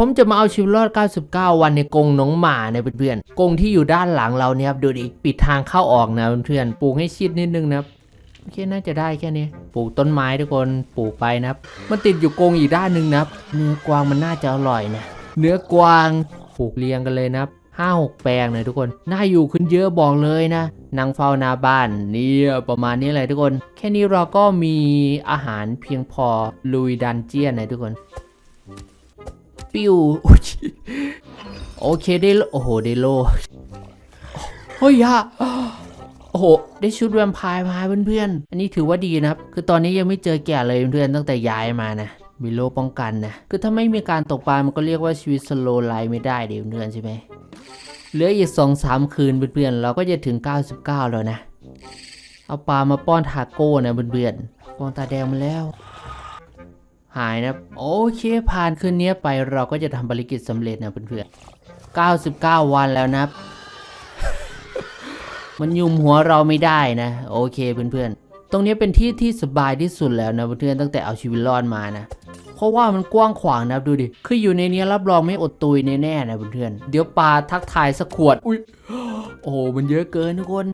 ผมจะมาเอาชีวิตรอด 99 วันในกรงน้องหมาเนี่ยเพื่อนๆกรงที่อยู่ด้านหลังเราเนี่ยครับดูดิปิดทางเข้าออกนะเพื่อนๆปลูกให้ชิดนิดนึงนะครับโอเคน่าจะได้แค่นี้ ปลูกต้นไม้ทุกคนปลูกไปนะครับ มันติดอยู่กรงอีกด้านหนึ่งนะครับ เนื้อกวางมันน่าจะอร่อยนะเนื้อกวางปลูกเรียงกันเลยนะครับห้าหกแปลงเลยทุกคนน่าอยู่ขึ้นเยอะบอกเลยนะนางเฝ้านาบ้านเนี่ยประมาณนี้เลยทุกคน แค่นี้เราก็มีอาหารเพียงพอลุยดันเจียนนะทุกคน ปิวโอเคได้โลโอ้โหได้โลเฮ้ยอะโอ้โห ได้ชุดแวมไพร์มาเพื่อนๆ อันนี้ถือว่าดีนะครับ คือตอนนี้ยังไม่เจอแก่เลยเพื่อนๆ ตั้งแต่ย้ายมานะ มีโลป้องกันนะ คือถ้าไม่มีการตกปลา มันก็เรียกว่าชีวิตสโลไลไม่ได้เดี๋ยวเพื่อนใช่ไหม เหลืออีกสองสามคืนเพื่อนๆ เราก็จะถึง 99 แล้วนะ เอาปลามาป้อนทาโก้นะเพื่อนๆ ป้อนตาแดงมาแล้ว หายนะโอเคผ่านคืนนี้ไปเราก็จะทำภารกิจสำเร็จนะเพื่อนๆ99 วันแล้วนะมันยุมหัวเราไม่ได้นะ โอเคเพื่อนๆ ตรงนี้เป็นที่ที่สบายที่สุดแล้วนะเพื่อนๆตั้งแต่เอาชีวิตรอดมานะเพราะว่ามันกว้างขวางนะดูดิคืออยู่ในนี้รับรองไม่อดตุยแน่ๆนะเพื่อนๆเดี๋ยวปลาทักทายสักขวดอุ้ยโอ้โหมันเยอะเกินทุกคน